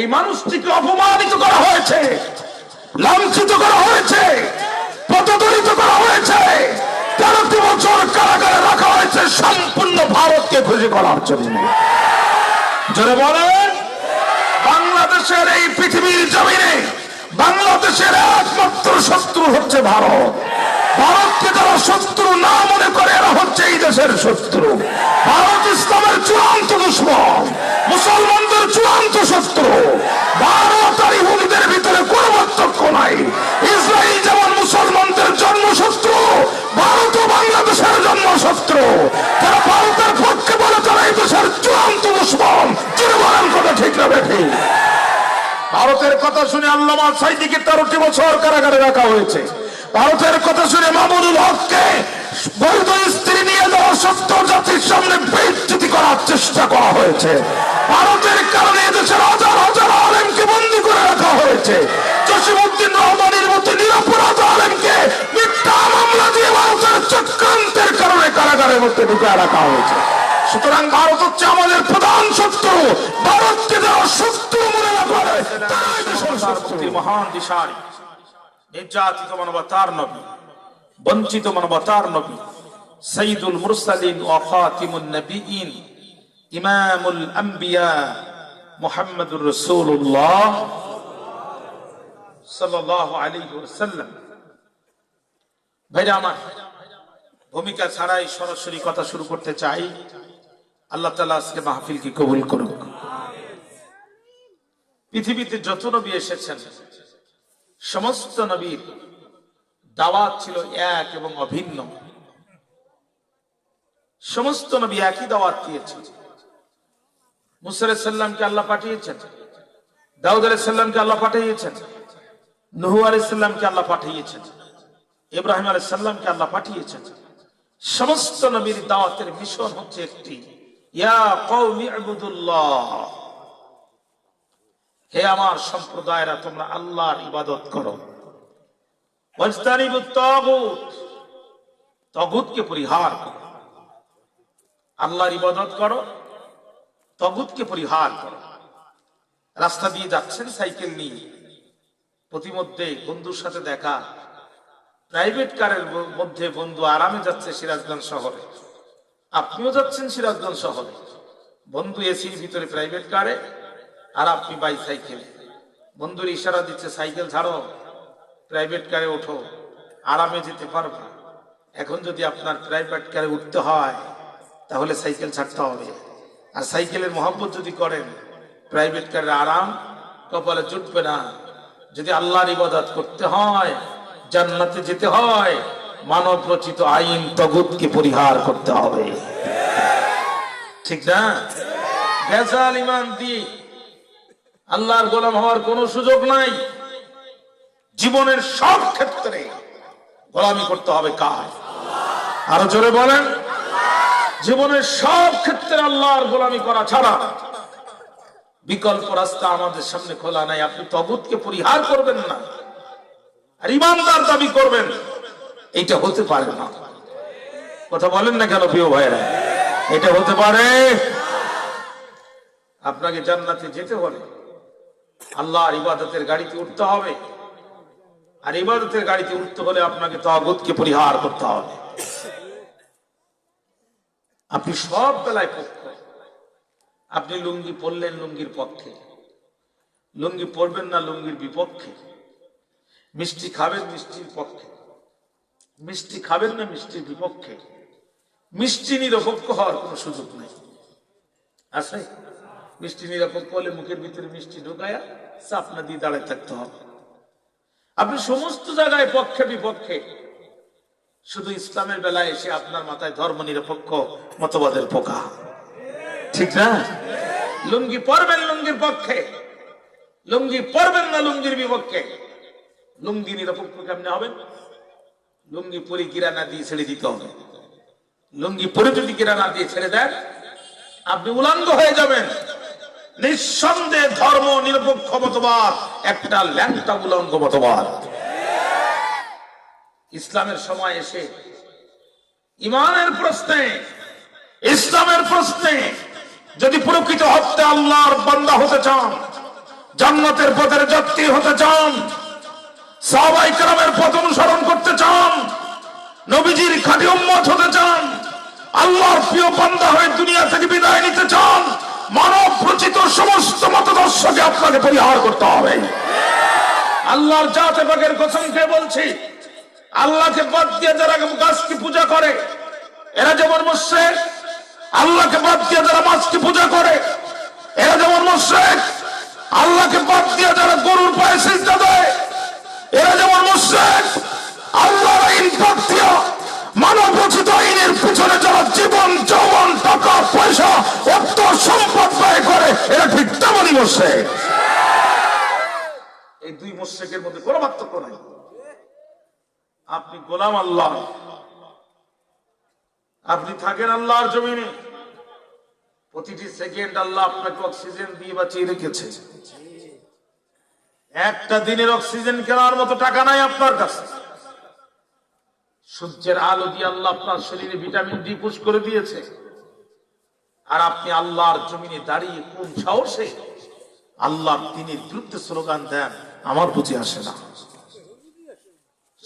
এই মানুষটিকে অপমানিত করা হয়েছে, লাঞ্ছিত করা হয়েছে পতদলিত করা হয়েছে। তেরোটি বছর কারাগারে রাখা হয়েছে, সম্পূর্ণ ভারতকে খুশি করার জন্য। জোরে বলেন, বাংলাদেশের এই পৃথিবীর জমিনে বাংলাদেশের একমাত্র শত্রু হচ্ছে ভারত। ভারতকে যারা শত্রু না মনে করে, এরা হচ্ছে এই দেশের শত্রু। ভারত ইসলামের চূড়ান্ত দুশ্মন। চূড়ান্ত শত্রু ভারত আর ইহুদিদের ভিতরে কোনো পার্থক্য নাই। ইসরায়েল যেমন মুসলমানদের জন্ম শত্রু ভারতও বাংলাদেশের জন্ম শত্রু যারা ভারতের পক্ষে বলে তারা এই দেশের চূড়ান্ত দুশ্মন বলেন কথা ঠিক না বেঠি। ভারতের কথা শুনে আল্লামা সাইদিকে তেরোটি বছর কারাগারে রাখা হয়েছে। ভারতের কথা শুনে মামুনুল হককে বৈধ স্ত্রী নিয়ে যাওয়া সত্য জাতির সামনে বেজ্জতি করার চেষ্টা করা হয়েছে। ভারতের কারণে এদেশের হাজার হাজার আলেমকে বন্দী করে রাখা হয়েছে। জসিমুদ্দিন রহমানের মতো নিরপরাধ আলেমকে মিথ্যা মামলা দিয়ে ভারতের চক্রান্তের কারণে কারাগারের মধ্যে রাখা হয়েছে। সুতরাং ভারত হচ্ছে আমাদের প্রধান শত্রু। ভারতকে যারা শত্রু মনে শত্রু। মহান দিশারি, নির্যাতিত নবী, বঞ্চিত মানবতার নবী। সঈদুল মুরসালিন ও খাতিমুন নবীন ইমামুল আম্বিয়া মুহাম্মদুর রাসূলুল্লাহ সাল্লাল্লাহু আলাইহি ওয়াসাল্লাম। ভাইরা আমার, ভূমিকা ছাড়াই সরাসরি কথা শুরু করতে চাই। আল্লাহ তালা আজকে মাহফিলকে কবুল করুক। পৃথিবীতে যত নবী এসেছেন, সমস্ত নবীর দাওয়াত ছিল এক এবং অভিন্ন। সমস্ত নবী একই দাওয়াত দিয়েছেন। মুসার আল্লাহ পাঠিয়েছেন? দাউদ আলাইসাল্লামকে আল্লাহ পাঠিয়েছেন? নহু আলাইসাল্লামকে আল্লাহ পাঠিয়েছেন? ইব্রাহিম আলাইসাল্লামকে আল্লাহ পাঠিয়েছেন? সমস্ত নবীর দাওয়াতের মিশন হচ্ছে একটি হে আমার সম্প্রদায়রা, তোমরা আল্লাহর ইবাদত করো। ওয়াজতানিবুত তাগুত পরিহার করো। আল্লাহর ইবাদত করো, তাগুতকে পরিহার করো। রাস্তা দিয়ে যাচ্ছেন সাইকেল নিয়ে। প্রতিমধ্যে বন্ধুর সাথে দেখা। প্রাইভেট কারের মধ্যে বন্ধু আরামে যাচ্ছে সিরাজগঞ্জ শহরে। আপনিও যাচ্ছেন সিরাজগঞ্জ শহরে। বন্ধু এসির ভিতরে প্রাইভেট কারে, আর আপনি বাই সাইকেল। বন্ধুর ইশারা দিচ্ছে, সাইকেল ছাড়ো, প্রাইভেট কারে ওঠো, আরামে যেতে পারবা। এখন যদি আপনার প্রাইভেট কারে উঠতে হয় তাহলে সাইকেল ছাড়তে হবে। আর সাইকেলের মহব্বত যদি করেন প্রাইভেট কারের আরাম, কপালে জুটবে না। যদি আল্লাহর ইবাদত করতে হয়, জান্নাতে যেতে হয়, মানব রচিত আইন তগুতকে পরিহার করতে হবে। ঠিক না? ভেজাল ইমান দিয়ে আল্লাহর গোলাম হওয়ার কোন সুযোগ নাই। জীবনের সব ক্ষেত্রে গোলামি করতে হবে কার? আরও জোরে বলেন। জীবনের সব ক্ষেত্রে আল্লাহর গোলামি করা ছাড়া বিকল্প রাস্তা আমাদের সামনে খোলা নাই। আপনি তগুতকে পরিহার করবেন না। আর ইমানদার দাবি করবেন, এইটা হতে পারে না। কথা বলেন না কেন প্রিয় ভাইরা এটা হতে পারে। আপনাকে জান্নাতে যেতে হলে আল্লাহর ইবাদতের গাড়িতে উঠতে হবে। আর ইবাদতের গাড়িতে উঠতে হলে আপনাকে তগুতকে পরিহার করতে হবে। আপনি সব বেলায় পক্ষ। আপনি লুঙ্গি পরলেন লুঙ্গির পক্ষে। লুঙ্গি পরবেন না লুঙ্গির বিপক্ষে। মিষ্টি খাবেন মিষ্টির পক্ষে। মিষ্টি খাবেন না মিষ্টির বিপক্ষে। মিষ্টি নিরপেক্ষ হওয়ার কোনো সুযোগ নেই। আছে? মিষ্টি নিরপেক্ষ হলে মুখের ভিতরে মিষ্টি ঢুকায়া চাপনা দিয়ে দাঁড়ায় থাকতে হবে। আপনি সমস্ত জায়গায় পক্ষে বিপক্ষে শুধু ইসলামের বেলায় এসে আপনার মাথায় ধর্ম নিরপেক্ষ মতবাদের পোকা। ঠিক না? লুঙ্গি পরবেন লুঙ্গির পক্ষে। লুঙ্গি পরবেন না লুঙ্গির বিপক্ষে। লুঙ্গি নিরপেক্ষ কেমনে হবেন? লুঙ্গি পরি কিরানা দিয়ে ছেড়ে দিতে হবে। লুঙ্গি পরে যদি কিরানা দিয়ে ছেড়ে দেন, আপনি উলঙ্গ হয়ে যাবেন। নিঃসন্দেহে ধর্ম নিরপেক্ষ মতবাদ, একটা ল্যাংটা উলঙ্গ মতবাদ। ইসলামের সময় এসে, ইমানের প্রশ্নে, ইসলামের প্রশ্নে যদি প্রকৃত হত্যা আল্লাহর বান্দা হতে চান, জান্নাতের পথের যাত্রী হতে চান, সাহাবাই কালামের পথ অনুসরণ করতে চান, নবীজির খাঁটি উম্মত হতে চান, আল্লাহর প্রিয় বান্দা হয়ে দুনিয়া থেকে বিদায় নিতে চান, মানব রচিত সমস্ত মতদর্শকে আপনাকে পরিহার করতে হবে। আল্লাহর জাতে বাগের কসম খেয়ে বলছি? আল্লাহকে বাদ দিয়ে যারা গাছকে পূজা করে, এরা যেমন মুশ্রেক আল্লাহকে বাদ দিয়ে যারা মাছকে পূজা করে, এরা যেমন মুশ্রেক আল্লাহকে বাদ দিয়ে যারা গরুর পায়ে সিজদা দেয়, এরা যেমন মুশ্রেক, আল্লাহর আইন মানব রচিত আইনের পিছনে যারা জীবন, যৌবন, টাকা, পয়সা, অর্থ, সম্পদ ব্যয় করে, এরা ঠিক তেমনই মুশ্রেক। এই দুই মুশ্রেকের মধ্যে কোনো পার্থক্য নাই। আপনি গোলাম আল্লাহ। আপনি থাকেন আল্লাহর জমিনে। প্রতিটি সেকেন্ড আল্লাহ আপনাকে অক্সিজেন দিয়ে বাঁচিয়ে রেখেছে। একটা দিনের অক্সিজেন কেনার মতো টাকা নাই আপনার কাছে। সূর্যের আলো দিয়ে আল্লাহ আপনার শরীরে ভিটামিন ডি পুশ করে দিয়েছে। আর আপনি আল্লাহর জমিনে দাঁড়িয়ে কোন সাহসে আল্লাহর দিনের বিরুদ্ধে স্লোগান দেন, আমার বুঝে আসে না।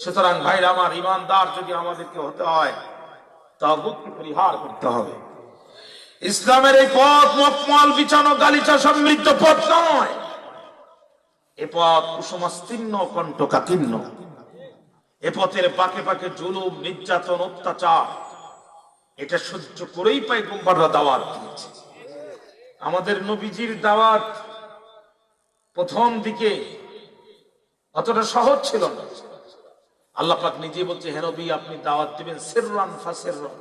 সুতরাং ভাইরা আমার ইমানদার, যদি আমাদেরকে হতে হয় তাগুতকে পরিহার করতে হবে। ইসলামের এই পথ মকমল বিছানো, গালিচা সমৃদ্ধ পথ নয়। এ পথ কুসুমাস্তীর্ণ কণ্ঠকাকীর্ণ এ পথের পাকে পাকে জুলুম, নির্যাতন, অত্যাচার, এটা সহ্য করেই পাই গুম্বাররা দাওয়াত দিয়েছে। আমাদের নবীজির দাওয়াত প্রথম দিকে অতটা সহজ ছিল না। আল্লাহ পাক নিজে বলছে হেনবি আপনি দাওয়াত দিবেন সেররান ফাসেররান।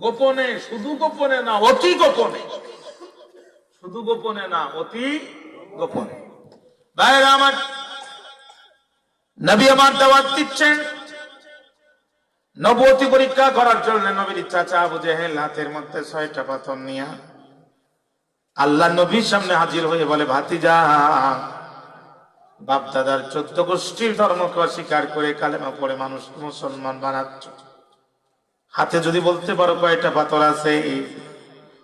গোপনে, শুধু গোপনে না, অতি গোপনে। শুধু গোপনে না, অতি গোপনে। বাইরে আমার, নবী আমার দাওয়াত দিচ্ছেন। নবতী পরীক্ষা করার জন্য নবীর চাচা আবু জেহেল হাতের মধ্যে ছয়টা পাথর নিয়া আল্লাহ নবীর সামনে হাজির হয়ে বলে, ভাতিজা বাপ দাদার চোদ্দ গোষ্ঠীর ধর্মকে অস্বীকার করে কালেমা পড়ে মানুষ মুসলমান বানাচ্ছ। হাতে যদি বলতে পারো কয়টা পাথর আছে?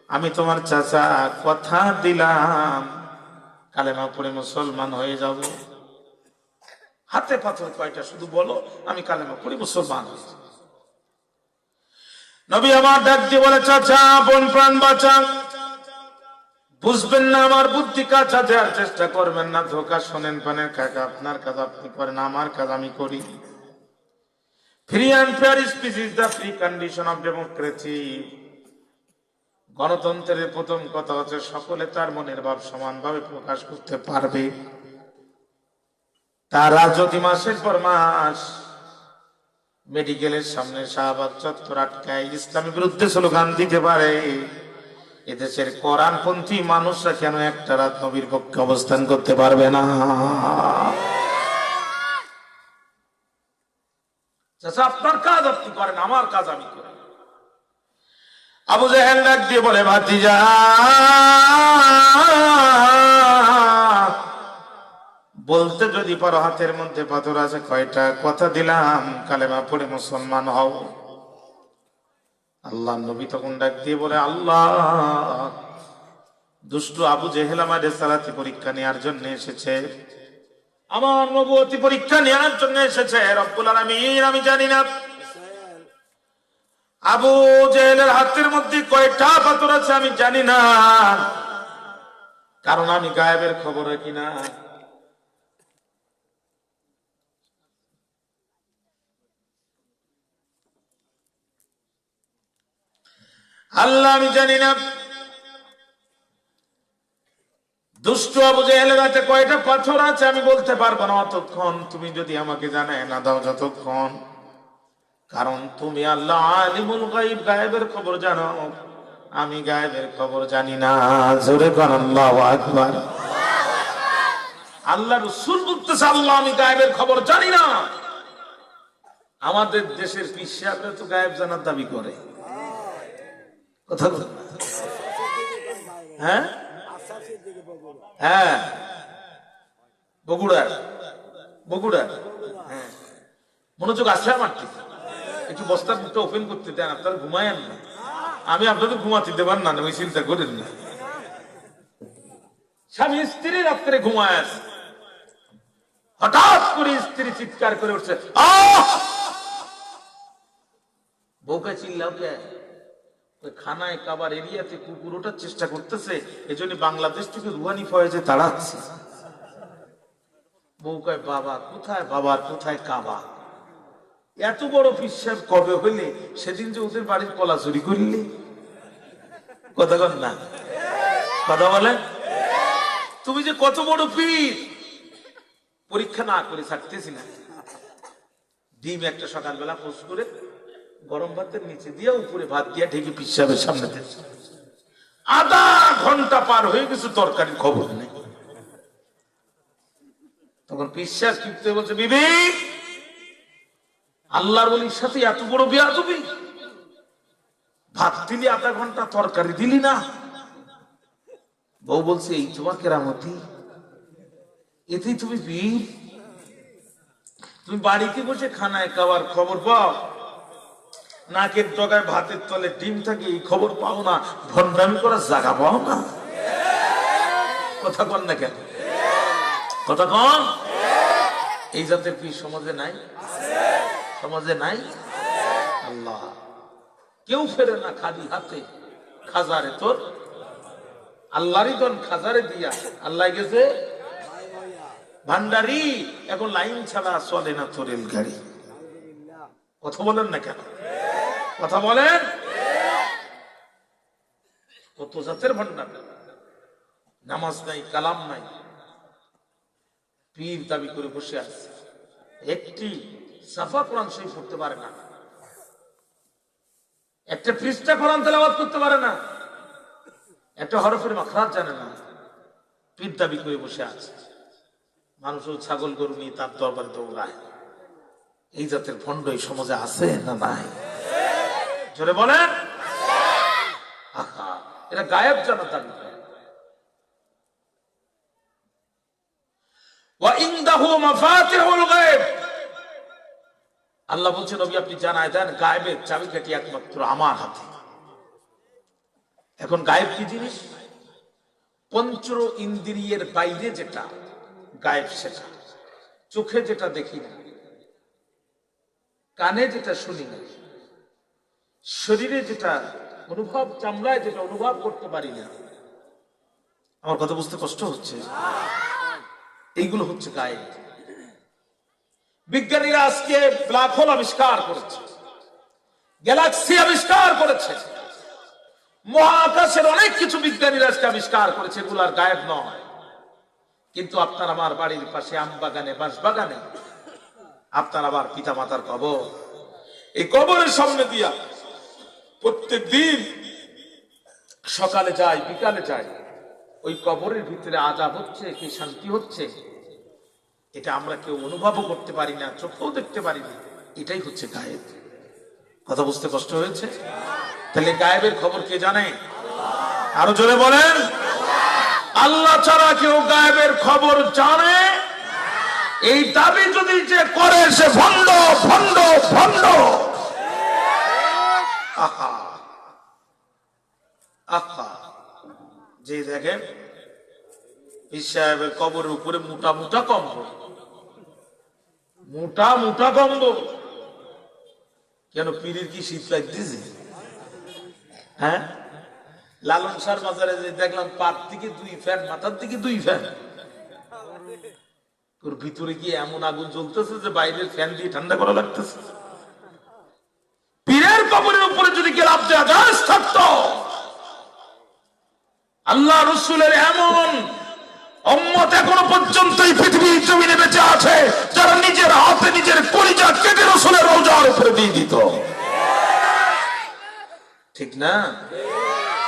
আমি তোমার চাচা, কথা দিলাম। কালেমা পড়ে মুসলমান হয়ে যাব। হাতে পাথর কয়টা? শুধু বলো, আমি কালেমা পড়ে মুসলমান। নবী আমার ডাক দিয়ে বলে, চাচা, বোন প্রাণ বাঁচা বুঝবেন না, আমার বুদ্ধি কাছা দেওয়ার চেষ্টা করবেন না, ধোকা শোনেন পানের কাকা, আপনার কাজ আপনি করেন, আমার কাজ আমি করি। Free and fair speech is the free condition of democracy গণতন্ত্রের প্রথম কথা হচ্ছে, সকলে তার মনের ভাব সমানভাবে প্রকাশ করতে পারবে। তারা যদি মাসের পর মাস, মেডিকেলের সামনে শাহবাগ চত্বর আটকায় ইসলামের বিরুদ্ধে স্লোগান দিতে পারে। এদেশের কোরআনপন্থী মানুষরা কেন একটা রাত নবীর পক্ষে অবস্থান করতে পারবে না? আপনার কাজ আপনি করেন, আমার কাজ আমি করি। আবু জাহেল ডাক দিয়ে বলে, ভাতিজা, বলতে যদি পারো, হাতের মধ্যে পাথর আছে, কয়টা কথা দিলাম, কালেমা পড়ে মুসলমান হও। আল্লাহ নবী তখন ডাক দিয়ে বলে, আল্লাহ, দুষ্টু আবু জেহেল আমাদের সালাতি পরীক্ষা নেওয়ার জন্য এসেছে। আমার নবতী পরীক্ষা নেওয়ার জন্য এসেছে। রব্বুল আলামিন, আমি জানি না। আবু জেহেলের হাতের মধ্যে কয়টা পাথর আছে আমি জানি না। কারণ আমি গায়েবের খবর রাখি না। আল্লাহ, আমি জানি না। দুষ্ট আবু জেহেলের হাতে কয়টা পাথর আছে, আমি বলতে পারব না। অতক্ষণ তুমি যদি আমাকে জানায় না দাও যতক্ষণ। কারণ তুমি আল্লাহ আলিমুল গাইব গায়েবের খবর জানো। আমি গায়েবের খবর জানি না। জোরে কর আল্লাহ আকবার। আল্লাহ রসুল বলতেছে, আল্লাহ, আমি গায়েবের খবর জানি না। আমাদের দেশের পিসাবরা তো গায়েব জানার দাবি করে। কথা হ্যাঁ? হ্যাঁ। বগুড়া বগুড়া হ্যাঁ মনোযোগ আসছে আমার একটু বস্তার মুখটা ওপেন করতে দেন, আপনারা ঘুমায়েন না। আমি আপনাদের ঘুমাতে দেবার না ওই চিন্তা করেন না। স্বামী স্ত্রী রাত্রে ঘুমায়। হঠাৎ করে স্ত্রী চিৎকার করে উঠছে আহ! বউকে চিল্লাও কে? খানায় কাবার এরিয়াতে কুকুর ওঠার চেষ্টা করতেছে, এজন্য বাংলাদেশ থেকে রুহানি ফয়েজে তাড়াচ্ছে বউ কয় বাবা, কোথায় বাবার কোথায় কাবা? এত বড় পিসাব কবে হইলে সেদিন যে ওদের বাড়ির কলা চুরি করলি? কথা কন না। কথা বলে তুমি যে কত বড় পীর পরীক্ষা না করে থাকতেছি না। ডিম একটা সকালবেলা পোস্ট করে গরম ভাতের নিচে দিয়ে উপরে ভাত দিয়ে ঢেকে পিসাবের সামনে আধা ঘণ্টা পার হয়ে গেছে, তরকারির খবর নেই। তখন পিসাব চিপতে বলছে, বিবি, আল্লাহর বলির সাথে এত বড় বিয়া তুমি ভাত দিলি, আধা ঘণ্টা তরকারি দিলি না। বউ বলছে, এই তোমার কেরামতি? এতেই তুমি বীর। তুমি বাড়িতে বসে খানায় খাওয়ার খবর পাও। নাকের ডগায় ভাতের তলে ডিম থাকে, এই খবর পাও না। ভণ্ডামি করার জায়গা পাও না। কথা কন না কেন? কথা কন? এই জাতের কি সমাজে নাই? সমাজে নাই? আল্লাহ। কেউ ফেরে না খালি হাতে। খাজারে তোর। আল্লাহরই দন খাজারে দিয়া। আল্লাহ গেছে। ভান্ডারি। এখন লাইন ছাড়া চলে না তোর গাড়ি কথা বলেন না কেন? কথা বলেন? কত জাতের ভান্ডার? নামাজ নাই, কালাম নাই। পীর দাবি করে বসে আছে। একটি সাফা কোরআন শরীফ পড়তে পারে না। একটা পৃষ্ঠা কোরআন তেলাওয়াত করতে পারে না। একটা হরফের মাখরাজ জানে না। পীর দাবি করে বসে আছে। মানুষও ছাগল গরু নিয়ে তার দরবারে দৌড়ায়। এই জাতের ভণ্ড এই সমাজে আছে না নাই? জোরে বলেন। এটা গায়েব জনতার আল্লাহ নবী আপনি জানায় দেন, গায়েবের একমাত্র আমার হাতে। এখন গায়েব কি জিনিস? পঞ্চ ইন্দ্রিয়ের বাইরে যেটা, গায়েব সেটা। চোখে যেটা দেখি না, কানে যেটা শুনি না শরীরে যেটা অনুভব, চামড়ায় যেটা অনুভব করতে পারি না। আমার কথা বুঝতে কষ্ট হচ্ছে। এইগুলো হচ্ছে গায়ে। বিজ্ঞানীরা আজকে ব্ল্যাক হোল আবিষ্কার করেছে গ্যালাক্সি আবিষ্কার করেছে। মহাকাশের অনেক কিছু বিজ্ঞানীরা আজকে আবিষ্কার করেছে, এগুলো আর গায়েব নয়। কিন্তু আপনার আমার বাড়ির পাশে আম বাগানে, বাঁশ বাগানে আপনার আবার পিতা মাতার কবর। এই কবরের সামনে দিয়া প্রত্যেক দিন সকালে যায় বিকালে যায় ওই কবরের ভিতরে আজাব হচ্ছে, কি শান্তি হচ্ছে? এটা আমরা কেউ অনুভবও করতে পারি না, চোখেও দেখতে পারি না। এটাই হচ্ছে গায়েব। কথা বুঝতে কষ্ট হয়েছে? তাহলে গায়েবের খবর কে জানে? আরও জোরে বলেন। আল্লাহ ছাড়া কেউ গায়েবের খবর জানে? এই দাবি যদি যে করে, সে ভণ্ড ভণ্ড ভণ্ড। আহা। আহা যে দেখেন, পীর সাহেবের কবরের উপরে মোটা মোটা কম্বল। মোটা মোটা কম্বল। কেন পীরের কি শীত লাগতেছে? হ্যাঁ? লালন সার বাজারে যে দেখলাম পাট দিকে দুই ফ্যান, মাথার থেকে দুই ফ্যান। তোর ভিতরে কি এমন আগুন জ্বলতেছে যে বাইরের ফ্যান দিয়ে ঠান্ডা করা লাগতেছে? পীরের কবরের উপরে যদি গেলাপ দেওয়া গাছ থাকতো আল্লাহ রসুলের এমন এই জমিনে আছে, যারা নিজের হাতে নিজের পরিচয় কেটে রসুলের রোজার উপরে দিয়ে দিত। ঠিক না?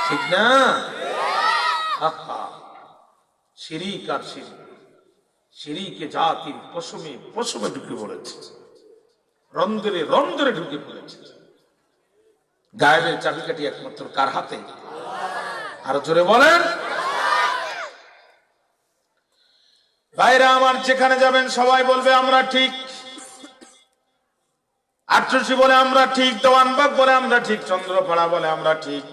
ঠিক না? জাতির পশমে পশমে ঢুকে পড়েছে। রন্ধরে রন্ধরে ঢুকে পড়েছে। গায়েবের চাবিকাঠি একমাত্র কার হাতে? আরও জোরে বলেন। ভাইরা আমার যেখানে যাবেন সবাই বলবে, আমরা ঠিক। আটশি বলে, আমরা ঠিক। দেওয়ানবাগ বলে, আমরা ঠিক। চন্দ্রপাড়া বলে, আমরা ঠিক।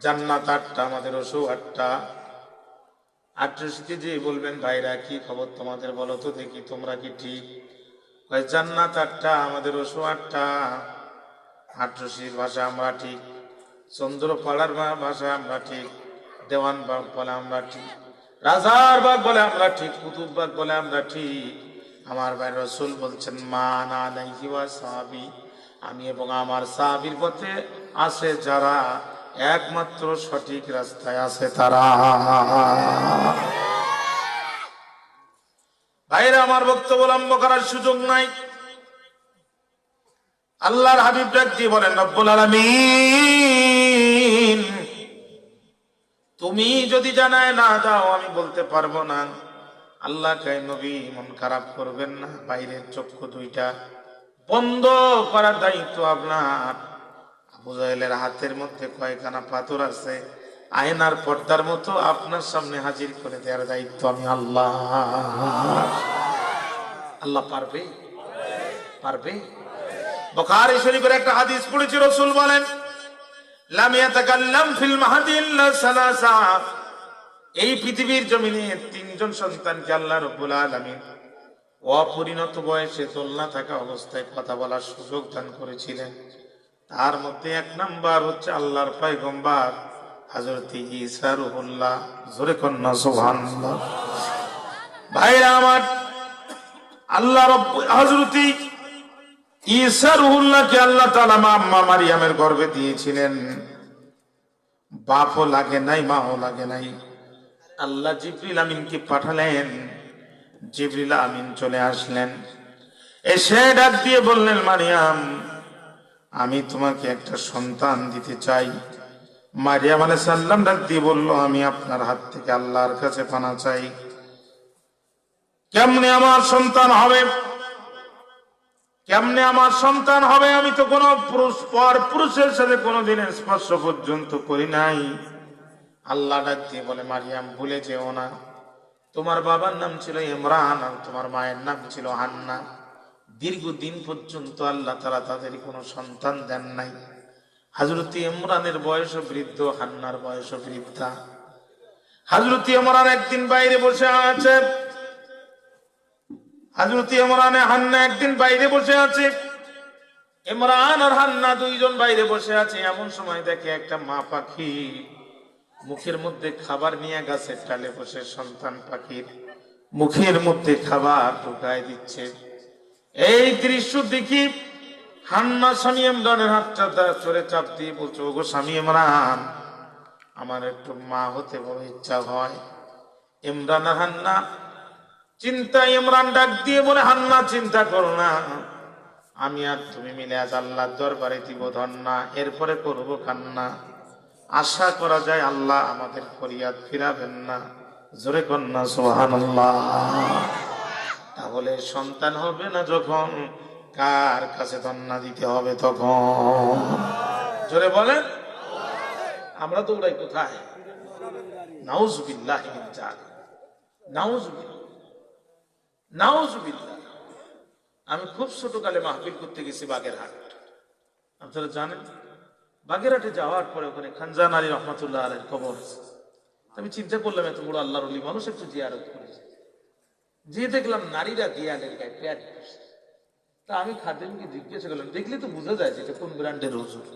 জান্নাত আটটা, আমাদের ওসু আটটা। আট্রসিতে যে বলবেন, ভাইরা, কি খবর তোমাদের বলো তো দেখি, তোমরা কি ঠিক? জান্নাত আটটা, আমাদের ওষু আটটা। আট্রসির ভাষা আমরা ঠিক। চন্দ্রপাড়ার ভাষা আমরা ঠিক দেওয়ান বাগ বলে আমরা ঠিক রাজার বাগ বলে আমরা ঠিক কুতুব বাগ বলে আমরা ঠিক। আমার ভাই রসুল বলছেন, মা না নাই সাহাবি। আমি এবং আমার সাহাবির পথে আছে যারা, একমাত্র সঠিক রাস্তায় আছে তারা। ভাইরা, আমার বক্তব্য লম্ব করার সুযোগ নাই। আল্লাহর হাবিব ডাক দিয়ে বলেন, রব্বুল আলামিন। তুমি যদি জানায় না দাও, আমি বলতে পারব না। আল্লাহ কাই নবী মন খারাপ করবেন না। বাইরের চক্ষু দুইটা বন্ধ করার দায়িত্ব আপনার। আবু জাহেলের হাতের মধ্যে কয়েকখানা পাথর আছে। আয়নার পর্দার মতো আপনার সামনে হাজির করে দেওয়ার দায়িত্ব আমি আল্লাহ। আল্লাহ পারবে? পারবে? বুখারী শরীফের একটা হাদিস পড়েছি, রাসূল বলেন এই পৃথিবীর জমিনে তিনজন সন্তানকে আল্লাহ রাব্বুল আলামিন অপরিণত বয়সে দোলনা থাকা অবস্থায় কথা বলার সুযোগ দান করেছিলেন। তার মধ্যে এক নাম্বার হচ্ছে আল্লাহর পয়গম্বর, হযরত ঈসা রুহুল্লাহ। জোরে কন্যা, সুবহানাল্লাহ। ভাইরা আমার, আল্লাহ হযরতি ঈসা রুহুল্লাহকে আল্লাহ তাআলা মা মারিয়ামের গর্ভে দিয়েছিলেন। বাপও লাগে নাই, মাও লাগে নাই। আল্লাহ জিবরিল আমিনকে পাঠালেন। জিবরিল আমিন চলে আসলেন। এসে ডাক দিয়ে বললেন, মারিয়াম, আমি তোমাকে একটা সন্তান দিতে চাই। মারিয়াম আলাইহিস সালাম ডাক দিয়ে বলল, আমি আপনার হাত থেকে আল্লাহর কাছে পানা চাই। কেমনে আমার সন্তান হবে? কেমনে আমার সন্তান হবে আমি তো কোনো পুরুষ পর পুরুষের সাথে কোনোদিন স্পর্শ পর্যন্ত করি নাই। আল্লাহ ডাক দিয়ে বলে, মারিয়াম, ভুলে যেও না। তোমার বাবার নাম ছিল ইমরান আর তোমার মায়ের নাম ছিল হান্না। দীর্ঘদিন পর্যন্ত আল্লাহ তারা তাদের কোনো সন্তান দেন নাই। হাজরতি ইমরানের বয়স বৃদ্ধ, হান্নার বয়স বৃদ্ধা। হাজরতি ইমরান একদিন বাইরে বসে আছে। হাজরতি ইমরানে হান্না একদিন বাইরে বসে আছে। ইমরান আর হান্না দুইজন বাইরে বসে আছে। এমন সময় দেখে একটা মা পাখি মুখের মধ্যে খাবার নিয়ে গাছের ডালে বসে, সন্তান পাখির মুখের মধ্যে খাবার ঢুকায় দিচ্ছে। এই দৃশ্য দেখি হান্না স্বামী ইমরানের হাতটা চড়ে চাপ দিয়ে বলছে, ওগো স্বামী ইমরান, আমার একটু মা হতে বড় ইচ্ছা হয়। ইমরান হান্না চিন্তা ইমরান ডাক দিয়ে বলে, হান্না, চিন্তা করো না। আমি আর তুমি মিলে আজ আল্লাহর দরবারে দিব ধন্না, এরপরে করব কান্না। আশা করা যায় আল্লাহ আমাদের ফরিয়াদ ফিরাবেন না। জোরে কন্যা সোহান তাহলে সন্তান হবে না যখন? কার কাছে ধন্না দিতে হবে তখন? জোরে বলেন। আমরা তো ওরাই কোথায়? নাউজুবিল্লাহ। নাউজুবিল্লাহ। নাউজুবিল্লাহ। আমি খুব ছোটকালে মাহফিল করতে গেছি বাগেরহাট। আপনারা জানেন, বাগেরহাটে যাওয়ার পরে ওখানে খানজান আলী রহমতুল্লাহ আলের আছে। আমি চিন্তা করলাম, এত বড় আল্লাহর অলি মানুষ একটু জিয়ারত করেছে। যে দেখলাম নারীরা দেয়ালের গায়ে পরছে। তা আমি খাদেমকে জিজ্ঞাসা করলাম, দেখলে তো বোঝা যায় যে এটা কোন ব্র্যান্ডের ওষুধ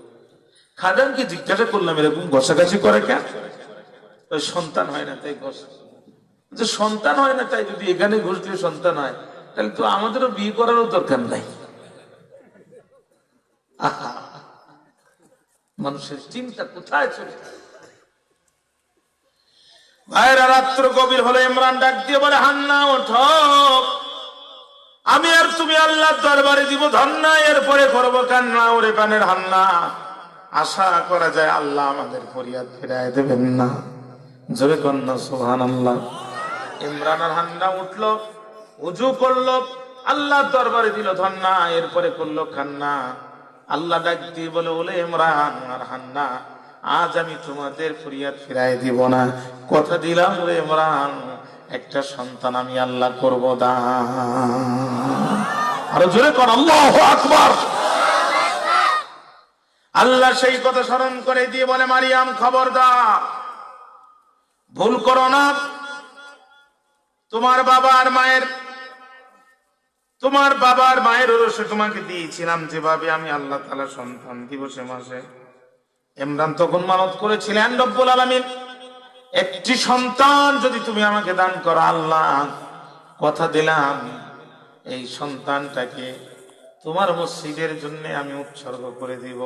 খাদেমকে জিজ্ঞাসা করলাম, এরকম ঘষাঘাষি করে কেন? সন্তান হয় না, তাই ঘষ। যে সন্তান হয় না, তাই যদি এখানে ঘুষ দিয়ে সন্তান হয়, তাহলে তো আমাদেরও বিয়ে করারও দরকার নাই। মানুষের চিন্তা কোথায় চলে ভাইরা রাত্র গভীর হলে ইমরান ডাক দিয়ে বলে, হান্না, ওঠো। আমি আর তুমি আল্লাহ দরবারে দিব ধন্না, এরপরে করব কান্না, ওরে কানের হান্না। আশা করা যায় আল্লাহ আমাদের ফরিয়াদ ফিরায় দেবেন না। জোরে কন্যা সোহান আল্লাহ ইমরান আর হান্না উঠল, উজু করল আল্লাহ দরবারে দিল ধন্না, এরপরে করল খান্না। আল্লাহ ডাক দিয়ে বলে বলে ইমরান আর হান্না, আজ আমি তোমাদের ফরিয়াদ ফিরাই দিব না। কথা দিলাম রে ইমরান, একটা সন্তান আমি আল্লাহ করব দা আরও জোরে কর, আল্লাহ আকবার। আল্লাহ সেই কথা স্মরণ করে দিয়ে বলে, মারিয়াম, খবরদার, ভুল করো না। তোমার বাবার মায়ের, তোমার বাবার মায়ের ওরসে তোমাকে দিয়েছিলাম যেভাবে আমি আল্লাহ তালা সন্তান দিবসে মাসে। ইমরান তখন মানত করেছিলেন, রব্বুল আলমিন, একটি সন্তান যদি তুমি আমাকে দান করো, আল্লাহ, কথা দিলাম, এই সন্তানটাকে তোমার মসজিদের জন্য আমি উৎসর্গ করে দিব।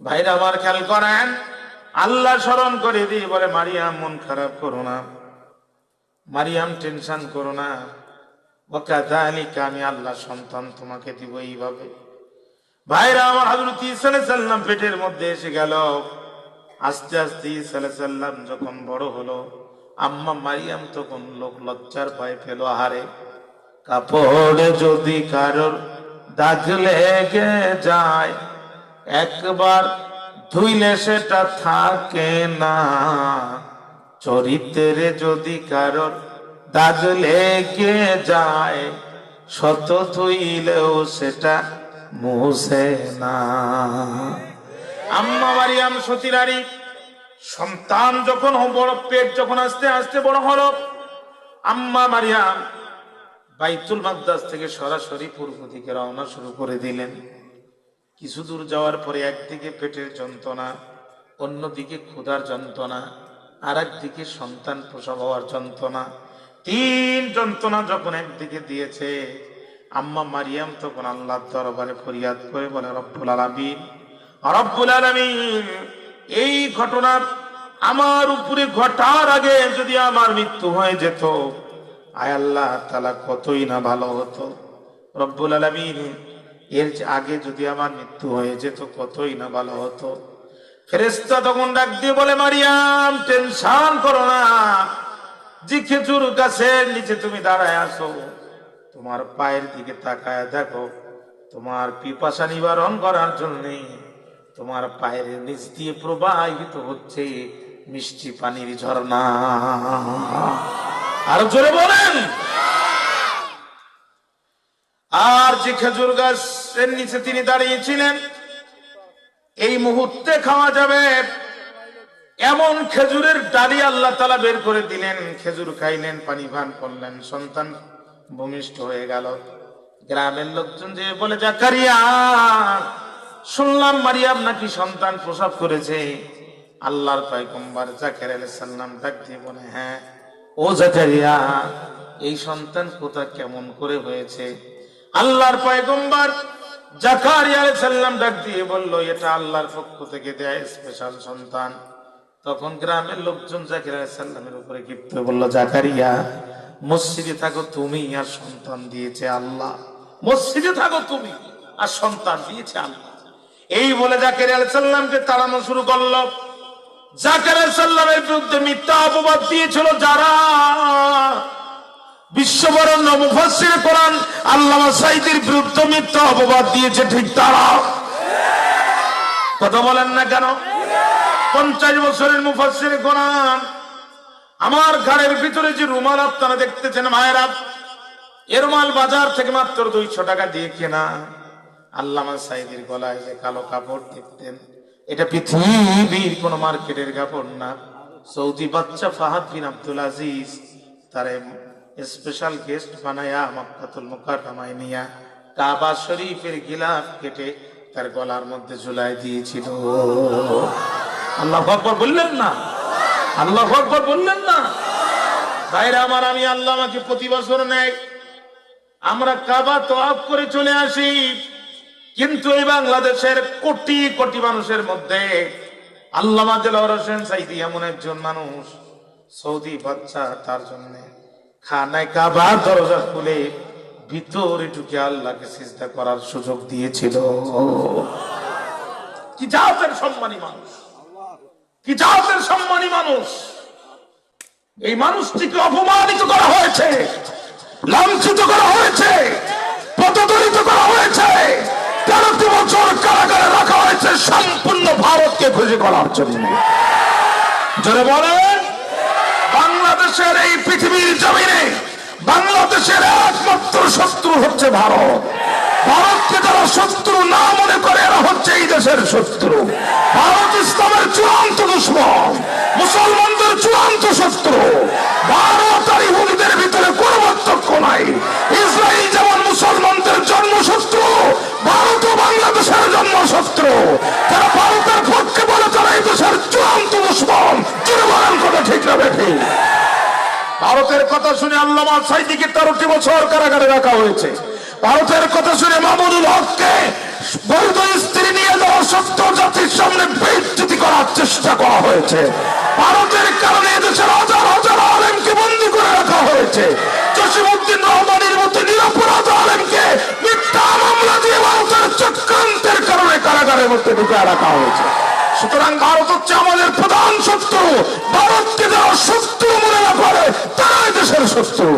ভাইরা আমার খেয়াল করেন, আল্লাহ স্মরণ করে দিই বলে মারিয়া মন খারাপ করো না। মারিয়াম, টেনশন করো না। ওকাদালিকা আমি আল্লাহ সন্তান, তোমাকে দিব এইভাবে। ভাইরা, আমার হজরত সাল্লাম পেটের মধ্যে এসে গেল। আস্তে আস্তে সাল্লাম যখন বড় হলো, আম্মা মারিয়াম তখন লোক লজ্জার পায়ে ফেলো আহারে। কাপড়ে যদি কারোর দাগ লেগে যায়, একবার ধুইলে সেটা থাকে না। চরিত্রে যদি কারোর দাগ লেগে যায় শত ধুইলেও সেটা মুছে না। আম্মা মারিয়াম সতীরারি সন্তান যখন বড় পেট যখন আস্তে আস্তে বড় হলো, আম্মা মারিয়াম বাইতুল মাকদাস থেকে সরাসরি পূর্ব দিকে রওনা শুরু করে দিলেন। কিছু দূর যাওয়ার পরে একদিকে পেটের যন্ত্রণা, অন্যদিকে ক্ষুধার যন্ত্রণা আর একদিকে সন্তান প্রসব হওয়ার যন্ত্রণা। তিন যন্ত্রণা যখন একদিকে দিয়েছে, আম্মা মারিয়াম তখন আল্লাহর দরবারে ফরিয়াদ করে বলে, রব্বুল আলামিন রব্বুল আলামিন, এই ঘটনা আমার উপরে ঘটার আগে যদি আমার মৃত্যু হয়ে যেত, আয় আল্লাহ তালা কতই না ভালো হতো। রব্বুল আলামিন, এর আগে যদি আমার মৃত্যু হয়ে যেত কতই না ভালো হতো। ফেরেস্তা তখন ডাক দিয়ে বলে, মারিয়াম, টেনশন করো না। যে খেজুর গাছের নিচে তুমি দাঁড়ায় আসো তোমার পায়ের দিকে তাকায় দেখো, তোমার পিপাসা নিবারণ করার জন্য তোমার পায়ের নিচ দিয়ে প্রবাহিত হচ্ছে মিষ্টি পানির ঝর্ণা। আর জোরে বলেন। আর যে খেজুর গাছের নিচে তিনি দাঁড়িয়েছিলেন এই মুহূর্তে খাওয়া যাবে। এমন খেজুরের ডালি আল্লাহ তালা বের করে দিলেন। খেজুর খাইলেন, পানি পান করলেন। সন্তান ভূমিষ্ঠ হয়ে গেল। গ্রামের লোকজন যে বলে, জাকারিয়া, শুনলাম মারিয়াম নাকি সন্তান প্রসব করেছে। আল্লাহর পয়গম্বর জাকের আলাইহিস সালাম ডাক দিয়ে বলে হ্যাঁ ও জাকারিয়া, এই সন্তান কোথা কেমন করে হয়েছে? আল্লাহর পয়গম্বর জাকারিয়া ডাক দিয়ে এটা আল্লাহর পক্ষ থেকে দেয় স্পেশাল সন্তান। তখন গ্রামের লোকজন উপরে ক্ষিপ্ত জাকারিয়া, মসজিদে থাকো তুমি আর সন্তান দিয়েছে আল্লাহ। মসজিদে থাকো তুমি আর সন্তান দিয়েছে আল্লাহ। এই বলে জাকির তাড়ানো শুরু করল। জাকির সালামের বিরুদ্ধে মিথ্যা অপবাদ দিয়েছিল যারা বিশ্ববরণ্য মুফাসসির কোরআন আল্লামা সাইদির বিরুদ্ধে মিথ্যা অপবাদ দিয়েছে, ঠিক তারা। কথা বলেন না কেন? পঞ্চাশ বছরের মুফাসসির কোরআন, আমার ঘরের ভিতরে যে রুমাল আপনারা দেখতেছেন, মায়েরা এ রুমাল বাজার থেকে মাত্র দুইশো টাকা দিয়ে কেনা। আল্লামা সাইদির গলায় যে কালো কাপড় দেখতেন, এটা পৃথিবীর কোন মার্কেটের কাপড় না। সৌদি বাচ্চা ফাহাদ বিন আব্দুল আজিজ, তারে স্পেশাল গেস্ট বানায়া মক্কাতুল মুকাররমায় নিয়া কাবা শরীফের গিলাফ কেটে তার গলার মধ্যে ঝুলাই দিয়েছিল। আল্লাহ আকবর বললেন না? আল্লাহ আকবর বললেন না? আমার, আমি আল্লাহ আমাকে প্রতি বছর নেয়। আমরা কাবা তো করে চলে আসি। কিন্তু এই বাংলাদেশের কোটি কোটি মানুষের মধ্যে আল্লামা হোসেন সাইদি এমন একজন মানুষ, সৌদি বাচ্চা তার জন্য। খানায় কাবার দরজা খুলে ভিতরে ঢুকে আল্লাহকে করার সুযোগ দিয়েছিল। কি জাতের সম্মানী মানুষ? কি জাতের সম্মানী মানুষ? এই মানুষটিকে অপমানিত করা হয়েছে, লাঞ্ছিত করা হয়েছে, পদদলিত করা হয়েছে। তেরোটি বছর কারাগারে রাখা হয়েছে সম্পূর্ণ ভারতকে খুশি করার জন্য। জোরে বলেন। বাংলাদেশের এই পৃথিবীর জমিনে বাংলাদেশের একমাত্র শত্রু হচ্ছে ভারত। ভারতকে যারা শত্রু না মনে করে, এরা হচ্ছে এই দেশের শত্রু। ভারত ইসলামের চূড়ান্ত দুশ্মন, মুসলমানদের চূড়ান্ত শত্রু। ভারত আর ইহুদিদের ভিতরে কোনো পার্থক্য নাই। ইসরায়েল যেমন মুসলমানদের জন্ম শত্রু, ভারত ও বাংলাদেশের জন্ম শত্রু। তারা ভারতের পক্ষে বলে তারা এই দেশের চূড়ান্ত দুশ্মন চিরবরণ করে ঠিক না ঠিক কথা শুনে আল্লামা সাইদিকে তেরোটি বছর কারাগারে রাখা হয়েছে। ভারতের কথা শুনে মামুনুল হককে বৈধ স্ত্রী নিয়ে যাওয়া সত্ত্বেও জাতির সামনে বেজ্জতি করার চেষ্টা করা হয়েছে। ভারতের কারণে এদেশের হাজার হাজার আলেমকে বন্দি করে রাখা হয়েছে। জসিমুদ্দিন রহমানের মতো নিরপরাধ আলেমকে মিথ্যা মামলা দিয়ে ভারতের চক্রান্তের কারণে কারাগারের মধ্যে ঢুকে রাখা হয়েছে। সুতরাং ভারত হচ্ছে আমাদের প্রধান শত্রু। ভারতকে যারা শত্রু মনে না করে, তারাই দেশের শত্রু।